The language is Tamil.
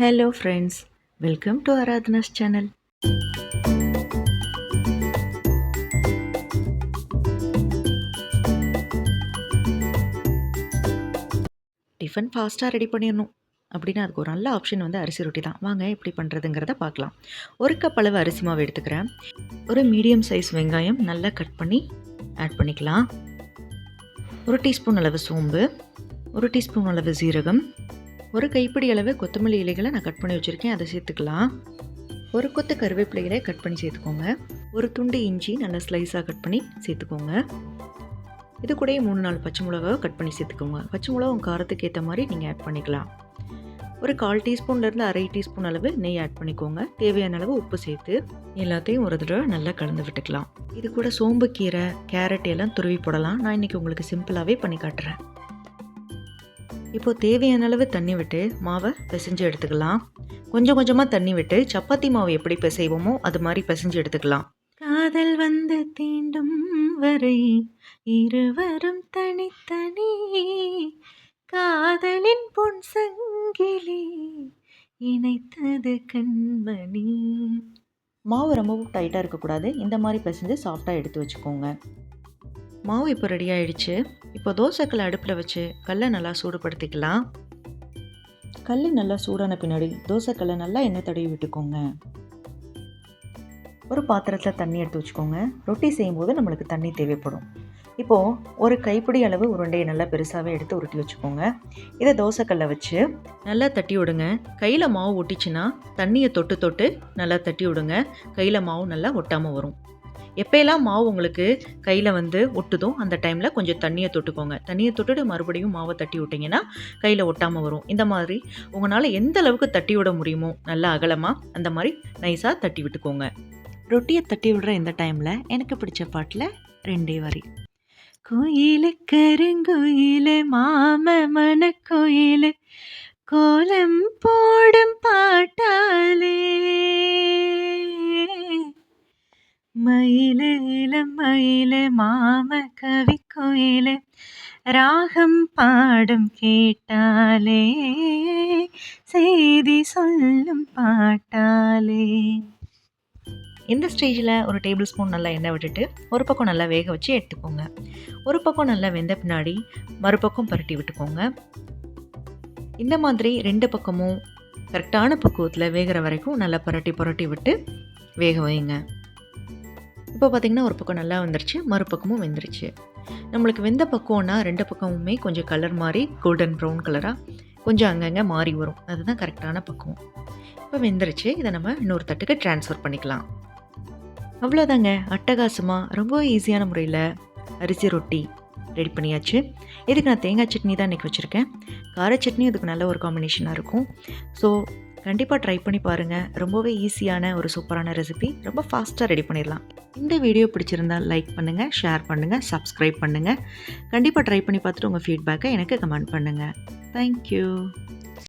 Hello friends welcome to Aradhna's channel tiffin ஃபாஸ்ட்டாக ரெடி பண்ணிடணும். அப்படின்னா அதுக்கு ஒரு நல்ல ஆப்ஷன் வந்து அரிசி ரொட்டி தான். வாங்க எப்படி பண்ணுறதுங்கிறத பார்க்கலாம். ஒரு கப் அளவு அரிசி மாவு எடுத்துக்கிறேன். ஒரு மீடியம் சைஸ் வெங்காயம் நல்லா கட் பண்ணி ஆட் பண்ணிக்கலாம். ஒரு டீஸ்பூன் அளவு சோம்பு. ஒரு டீஸ்பூன் அளவு சீரகம். ஒரு கைப்பிடி அளவு கொத்தமல்லி இலைகளை நான் கட் பண்ணி வச்சுருக்கேன். அதை சேர்த்துக்கலாம். ஒரு கொத்து கருவேப்பிலைகளை கட் பண்ணி சேர்த்துக்கோங்க. ஒரு துண்டு இஞ்சி நல்லா ஸ்லைஸாக கட் பண்ணி சேர்த்துக்கோங்க. இது கூடயே மூணு நாலு பச்சை மிளகாவை கட் பண்ணி சேர்த்துக்கோங்க. பச்சை மிளகா உங்கள் காரத்துக்கு ஏற்ற மாதிரி நீங்கள் ஆட் பண்ணிக்கலாம். ஒரு கால் டீஸ்பூன்லேருந்து அரை டீஸ்பூன் அளவு நெய் ஆட் பண்ணிக்கோங்க. தேவையான அளவு உப்பு சேர்த்து எல்லாத்தையும் ஒரு தடவை நல்லா கலந்து விட்டுக்கலாம். இது கூட சோம்பு கீரை கேரட் எல்லாம் துருவி போடலாம். நான் இன்றைக்கி உங்களுக்கு சிம்பிளாகவே பண்ணி காட்டுறேன். இப்போது தேவையான அளவு தண்ணி விட்டு மாவை பிசைஞ்சு எடுத்துக்கலாம். கொஞ்சம் கொஞ்சமாக தண்ணி விட்டு சப்பாத்தி மாவு எப்படி பிசைவோமோ அது மாதிரி பிசைஞ்சு எடுத்துக்கலாம். காதல் வந்து தீண்டும் வரை இருவரும் தனித்தனி. காதலின் பொன் சங்கிலி இணைத்தது கண்மணி. மாவு ரொம்பவும் டைட்டாக இருக்கக்கூடாது. இந்த மாதிரி பிசைஞ்சு சாஃப்டாக எடுத்து வச்சுக்கோங்க. மாவு இப்போ ரெடி ஆயிடுச்சு. இப்போ தோசைக்கல் அடுப்பில் வச்சு கல்லை நல்லா சூடுபடுத்திக்கலாம். கல் நல்லா சூடான பின்னாடி தோசைக்கல்லை நல்லா எண்ணெய் தடவி விட்டுக்கோங்க. ஒரு பாத்திரத்தில் தண்ணி எடுத்து வச்சுக்கோங்க. ரொட்டி செய்யும்போது நம்மளுக்கு தண்ணி தேவைப்படும். இப்போது ஒரு கைப்பிடி அளவு உருண்டையை நல்லா பெருசாகவே எடுத்து உருட்டி வச்சுக்கோங்க. இதை தோசைக்கல்லை வச்சு நல்லா தட்டி விடுங்க. கையில் மாவு ஒட்டிச்சுன்னா தண்ணியை தொட்டு தொட்டு நல்லா தட்டி விடுங்க. கையில் மாவு நல்லா ஒட்டாமல் வரும். எப்போயெல்லாம் மாவு உங்களுக்கு கையில் வந்து ஒட்டுதோ அந்த டைமில் கொஞ்சம் தண்ணியை தொட்டுக்கோங்க. தண்ணியை தொட்டுட்டு மறுபடியும் மாவை தட்டி விட்டிங்கன்னா கையில் ஒட்டாமல் வரும். இந்த மாதிரி உங்களால் எந்த அளவுக்கு தட்டி விட முடியுமோ நல்லா அகலமாக அந்த மாதிரி நைஸாக தட்டி விட்டுக்கோங்க. ரொட்டியை தட்டி விடுற இந்த டைமில் எனக்கு பிடிச்ச பாட்டில் ரெண்டே வரி. கோயிலு கருங்கோயிலு மாம மன கோயிலு கோலம் போடும் பாட்டாலே மயிலே இளம் மாம கவி கோயிலு ராகம் பாடும் கேட்டாலே செய்தி சொல்லும் பாட்டாலே. இந்த ஸ்டேஜில் ஒரு டேபிள் ஸ்பூன் நல்லா எண்ணெய் விட்டுட்டு ஒரு பக்கம் நல்லா வேக வச்சு எடுத்துக்கோங்க. ஒரு பக்கம் நல்லா வெந்த பின்னாடி மறுபக்கம் பரட்டி விட்டுக்கோங்க. இந்த மாதிரி ரெண்டு பக்கமும் கரெக்டான பக்குவத்தில் வேகிற வரைக்கும் நல்லா புரட்டி புரட்டி விட்டு வேக வைங்க. இப்போ பார்த்திங்கன்னா ஒரு பக்கம் நல்லா வந்துருச்சு மறுபக்கமும் வெந்துருச்சு. நம்மளுக்கு வெந்த பக்கம்னா ரெண்டு பக்கமுமே கொஞ்சம் கலர் மாதிரி கோல்டன் ப்ரௌன் கலராக கொஞ்சம் அங்கங்கே மாறி வரும். அதுதான் கரெக்டான பக்குவம். இப்போ வெந்துருச்சு இதை நம்ம இன்னொரு தட்டுக்கு ட்ரான்ஸ்ஃபர் பண்ணிக்கலாம். அவ்வளோதாங்க. அட்டகாசமாக ரொம்ப ஈஸியான முறையில் அரிசி ரொட்டி ரெடி பண்ணியாச்சு. இதுக்கு நான் தேங்காய் சட்னி தான் இன்றைக்கி வச்சுருக்கேன். கார சட்னி அதுக்கு நல்ல ஒரு காம்பினேஷனாக இருக்கும். ஸோ கண்டிப்பாக ட்ரை பண்ணி பாருங்கள் ரொம்பவே ஈஸியான ஒரு சூப்பரான ரெசிபி ரொம்ப ஃபாஸ்ட்டாக ரெடி பண்ணிடலாம். இந்த வீடியோ பிடிச்சிருந்தால் லைக் பண்ணுங்கள் ஷேர் பண்ணுங்கள் சப்ஸ்கிரைப் பண்ணுங்கள் கண்டிப்பாக ட்ரை பண்ணி பார்த்துட்டு உங்கள் ஃபீட்பேக்கை எனக்கு கமெண்ட் பண்ணுங்கள் தேங்க்யூ